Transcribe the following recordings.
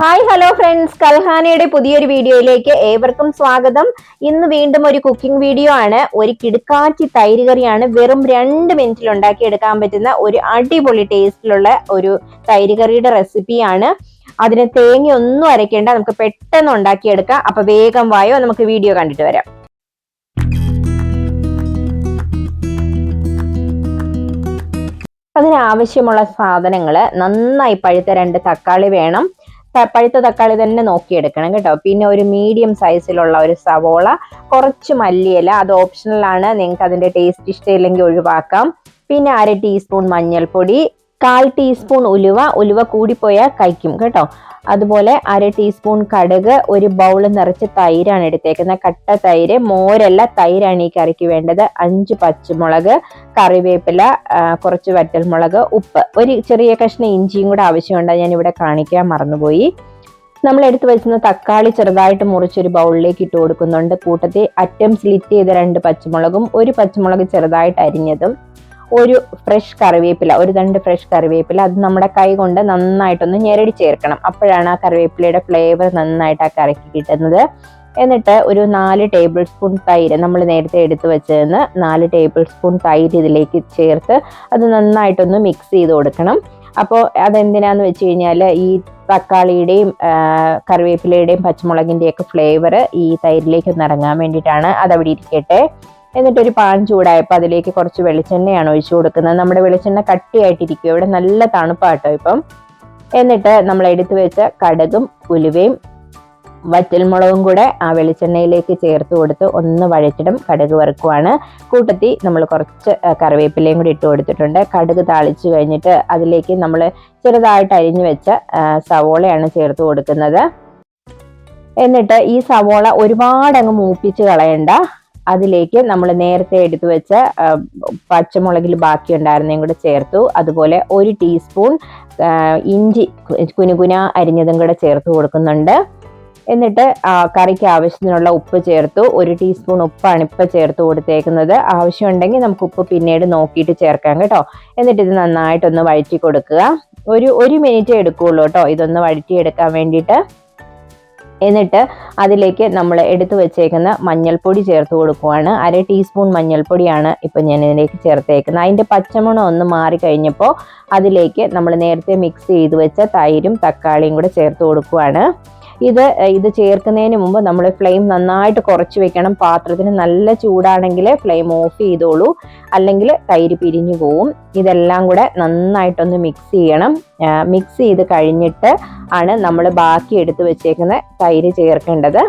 Hi hello friends കൽഹാനയുടെ പുതിയൊരു വീഡിയോയിലേക്ക് ഏവർക്കും സ്വാഗതം. ഇന്ന് വീണ്ടും ഒരു കുക്കിംഗ് വീഡിയോ ആണ്. ഒരു കിടുക്കാച്ചി തൈര് കറിയാണ്. വെറും രണ്ട് മിനിറ്റിൽ ഉണ്ടാക്കി എടുക്കാൻ പറ്റുന്ന ഒരു അടിപൊളി ടേസ്റ്റിലുള്ള ഒരു തൈര് കറിയുടെ റെസിപ്പിയാണ് അതിന് തേങ്ങ ഒന്നും അരയ്ക്കേണ്ട. നമുക്ക് പെട്ടെന്ന് ഉണ്ടാക്കിയെടുക്കാം. അപ്പൊ വേഗം വായോ നമുക്ക് വീഡിയോ കണ്ടിട്ട് വരാം. അതിനാവശ്യമുള്ള സാധനങ്ങൾ നന്നായി പഴുത്ത രണ്ട് തക്കാളി വേണം. പഴുത്ത തക്കാളി തന്നെ നോക്കിയെടുക്കണം കേട്ടോ. പിന്നെ ഒരു മീഡിയം സൈസിലുള്ള ഒരു സവോള കുറച്ച് മല്ലിയില അത് ഓപ്ഷണലാണ് നിങ്ങൾക്ക് അതിന്റെ ടേസ്റ്റ് ഇഷ്ടമില്ലെങ്കിൽ ഒഴിവാക്കാം. പിന്നെ അര ടീസ്പൂൺ മഞ്ഞൾപ്പൊടി കാൽ ടീസ്പൂൺ ഉലുവ ഉലുവ കൂടിപ്പോയാൽ കഴിക്കും കേട്ടോ. അതുപോലെ അര ടീസ്പൂൺ കടുക് ഒരു ബൗൾ നിറച്ച് തൈരാണ് എടുത്തേക്കുന്നത്. കട്ട തൈര് മോരല്ല തൈരാണ് ഈ കറിക്ക് വേണ്ടത്. അഞ്ച് പച്ചമുളക് കറിവേപ്പില കുറച്ച് വറ്റൽമുളക് ഉപ്പ്. ഒരു ചെറിയ കഷ്ണം ഇഞ്ചിയും കൂടെ ആവശ്യമുണ്ട്. ഞാൻ ഇവിടെ കാണിക്കാൻ മറന്നുപോയി. നമ്മൾ എടുത്തു വെച്ചിരുന്ന തക്കാളി ചെറുതായിട്ട് മുറിച്ചൊരു ബൗളിലേക്ക് ഇട്ട് കൊടുക്കുന്നുണ്ട്. കൂട്ടത്തിൽ അറ്റം സ്ലിറ്റ് ചെയ്ത രണ്ട് പച്ചമുളകും ഒരു പച്ചമുളക് ചെറുതായിട്ട് അരിഞ്ഞതും. ഒരു ഫ്രഷ് കറിവേപ്പില ഒരു തണ്ട് ഫ്രഷ് കറിവേപ്പില അത് നമ്മുടെ കൈ കൊണ്ട് നന്നായിട്ടൊന്ന് ഞെരടി ചേർക്കണം. അപ്പോഴാണ് ആ കറിവേപ്പിലയുടെ ഫ്ലേവർ നന്നായിട്ട് ആ കറിക്ക് കിട്ടുന്നത്. എന്നിട്ട് ഒരു നാല് ടേബിൾ സ്പൂൺ തൈര് നമ്മൾ നേരത്തെ എടുത്തു വെച്ചതെന്ന് നാല് ടേബിൾ സ്പൂൺ തൈര് ഇതിലേക്ക് ചേർത്ത് അത് നന്നായിട്ടൊന്ന് മിക്സ് ചെയ്ത് കൊടുക്കണം. അപ്പോൾ അതെന്തിനാന്ന് വെച്ച് കഴിഞ്ഞാൽ ഈ തക്കാളിയുടെയും കറിവേപ്പിലയുടെയും പച്ചമുളകിന്റെയൊക്കെ ഫ്ലേവർ ഈ തൈരിലേക്ക് ഒന്ന് ഇറങ്ങാൻ വേണ്ടിയിട്ടാണ് അതവിടെ ഇരിക്കട്ടെ. എന്നിട്ട് ഒരു പാൻ ചൂടായപ്പോൾ അതിലേക്ക് കുറച്ച് വെളിച്ചെണ്ണയാണ് ഒഴിച്ചു കൊടുക്കുന്നത്. നമ്മുടെ വെളിച്ചെണ്ണ കട്ടിയായിട്ടിരിക്കും. ഇവിടെ നല്ല തണുപ്പാട്ടോ ഇപ്പം. എന്നിട്ട് നമ്മൾ എടുത്തു വെച്ച കടകും ഉലുവയും വറ്റൽമുളകും കൂടെ ആ വെളിച്ചെണ്ണയിലേക്ക് ചേർത്ത് കൊടുത്ത് ഒന്ന് വഴറ്റിടും. കടുക് വറുക്കുവാണ്. കൂട്ടത്തി നമ്മൾ കുറച്ച് കറിവേപ്പിലയും കൂടി ഇട്ട് കൊടുത്തിട്ടുണ്ട്. കടുക് താളിച്ച് കഴിഞ്ഞിട്ട് അതിലേക്ക് നമ്മൾ ചെറുതായിട്ട് അരിഞ്ഞു വെച്ച സവോളയാണ് ചേർത്ത് കൊടുക്കുന്നത്. എന്നിട്ട് ഈ സവോള ഒരുപാട് അങ്ങ് മൂപ്പിച്ച് കളയണ്ട. അതിലേക്ക് നമ്മൾ നേരത്തെ എടുത്തു വെച്ച പച്ചമുളകിൽ ബാക്കി ഉണ്ടായിരുന്നതും കൂടെ ചേർത്തു. അതുപോലെ ഒരു ടീസ്പൂൺ ഇഞ്ചി കുനുകുന അരിഞ്ഞതും കൂടെ ചേർത്ത് കൊടുക്കുന്നുണ്ട്. എന്നിട്ട് കറിക്ക് ആവശ്യത്തിനുള്ള ഉപ്പ് ചേർത്തു. ഒരു ടീസ്പൂൺ ഉപ്പാണ് ഇപ്പം ചേർത്ത് കൊടുത്തേക്കുന്നത്. ആവശ്യമുണ്ടെങ്കിൽ നമുക്ക് ഉപ്പ് പിന്നീട് നോക്കിയിട്ട് ചേർക്കാം കേട്ടോ. എന്നിട്ട് ഇത് നന്നായിട്ടൊന്ന് വഴറ്റി കൊടുക്കുക. ഒരു ഒരു മിനിറ്റ് എടുക്കുകയുള്ളൂ കേട്ടോ. ഇതൊന്ന് വഴറ്റിയെടുക്കാൻ വേണ്ടിയിട്ട്. എന്നിട്ട് അതിലേക്ക് നമ്മൾ എടുത്തു വെച്ചേക്കുന്ന മഞ്ഞൾപ്പൊടി ചേർത്ത് കൊടുക്കുവാണ്. അര ടീസ്പൂൺ മഞ്ഞൾപ്പൊടിയാണ് ഇപ്പം ഞാൻ ഇതിലേക്ക് ചേർത്തേക്കുന്നത്. അതിന്റെ പച്ചമുണ ഒന്ന് മാറി കഴിഞ്ഞപ്പോൾ അതിലേക്ക് നമ്മൾ നേരത്തെ മിക്സ് ചെയ്ത് വെച്ച തൈരും തക്കാളിയും കൂടെ ചേർത്ത് കൊടുക്കുവാണ്. ഇത് ഇത് ചേർക്കുന്നതിന് മുമ്പ് നമ്മൾ ഫ്ലെയിം നന്നായിട്ട് കുറച്ച് വെക്കണം. പാത്രത്തിന് നല്ല ചൂടാണെങ്കിൽ ഫ്ലെയിം ഓഫ് ചെയ്തോളൂ. അല്ലെങ്കിൽ തൈര് പിരിഞ്ഞു പോവും. ഇതെല്ലാം കൂടെ നന്നായിട്ടൊന്ന് മിക്സ് ചെയ്യണം. മിക്സ് ചെയ്ത് കഴിഞ്ഞിട്ട് ആണ് നമ്മൾ ബാക്കി എടുത്ത് വെച്ചേക്കുന്ന തൈര് ചേർക്കേണ്ടത്.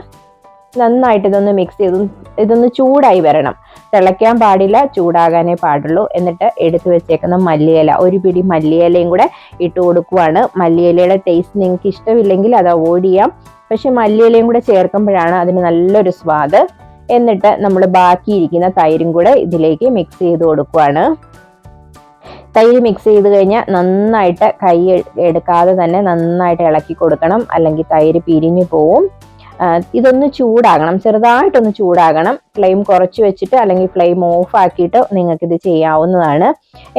നന്നായിട്ട് ഇതൊന്ന് മിക്സ് ചെയ്ത് ഇതൊന്ന് ചൂടായി വരണം. തിളയ്ക്കാൻ പാടില്ല ചൂടാകാനേ പാടുള്ളൂ. എന്നിട്ട് എടുത്തു വെച്ചേക്കുന്ന മല്ലിയില ഒരു പിടി മല്ലിയിലയും കൂടെ ഇട്ട് കൊടുക്കുവാണ്. മല്ലിയിലയുടെ ടേസ്റ്റ് നിങ്ങൾക്ക് ഇഷ്ടമില്ലെങ്കിൽ അത് അവോയ്ഡ് ചെയ്യാം. പക്ഷെ മല്ലിയിലയും കൂടെ ചേർക്കുമ്പോഴാണ് അതിന് നല്ലൊരു സ്വാദ്. എന്നിട്ട് നമ്മൾ ബാക്കിയിരിക്കുന്ന തൈരും കൂടെ ഇതിലേക്ക് മിക്സ് ചെയ്ത് കൊടുക്കുവാണ്. തൈര് മിക്സ് ചെയ്ത് കഴിഞ്ഞാൽ നന്നായിട്ട് കൈ എടുക്കാതെ തന്നെ നന്നായിട്ട് ഇളക്കി കൊടുക്കണം. അല്ലെങ്കിൽ തൈര് പിരിഞ്ഞു പോവും. ഇതൊന്ന് ചൂടാകണം. ചെറുതായിട്ടൊന്ന് ചൂടാകണം. ഫ്ലെയിം കുറച്ച് വെച്ചിട്ട് അല്ലെങ്കിൽ ഫ്ലെയിം ഓഫ് ആക്കിയിട്ട് നിങ്ങൾക്ക് ഇത് ചെയ്യാവുന്നതാണ്.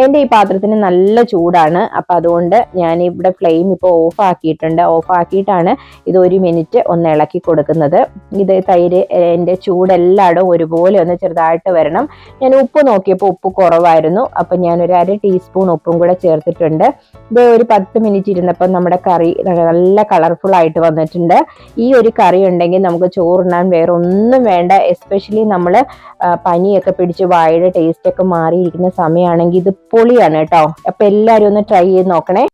എന്റെ ഈ പാത്രത്തിന് നല്ല ചൂടാണ്. അപ്പം അതുകൊണ്ട് ഞാൻ ഇവിടെ ഫ്ലെയിം ഇപ്പോൾ ഓഫ് ആക്കിയിട്ടുണ്ട്. ഓഫ് ആക്കിയിട്ടാണ് ഇത് ഒരു മിനിറ്റ് ഒന്ന് ഇളക്കി കൊടുക്കുന്നത്. ഇത് തൈര് എന്റെ ചൂടെല്ലായിടും ഒരുപോലെ ഒന്ന് ചെറുതായിട്ട് വരണം. ഞാൻ ഉപ്പ് നോക്കിയപ്പോൾ ഉപ്പ് കുറവായിരുന്നു. അപ്പം ഞാൻ ഒരു അര ടീസ്പൂൺ ഉപ്പും കൂടെ ചേർത്തിട്ടുണ്ട്. ഇത് ഒരു പത്ത് മിനിറ്റ് ഇരുന്നപ്പോൾ നമ്മുടെ കറി നല്ല കളർഫുൾ ആയിട്ട് വന്നിട്ടുണ്ട്. ഈ ഒരു കറി ഉണ്ടെങ്കിൽ നമുക്ക് ചോറുണ്ണാൻ വേറെ ഒന്നും വേണ്ട എസ്പെഷ്യലി നമ്മൾ പനിയൊക്കെ പിടിച്ച് വായുടെ ടേസ്റ്റ് ഒക്കെ മാറിയിരിക്കുന്ന സമയമാണെങ്കിൽ ഇത് പൊളിയാണ് കേട്ടോ. അപ്പം എല്ലാവരും ഒന്ന് ട്രൈ ചെയ്ത് നോക്കണേ.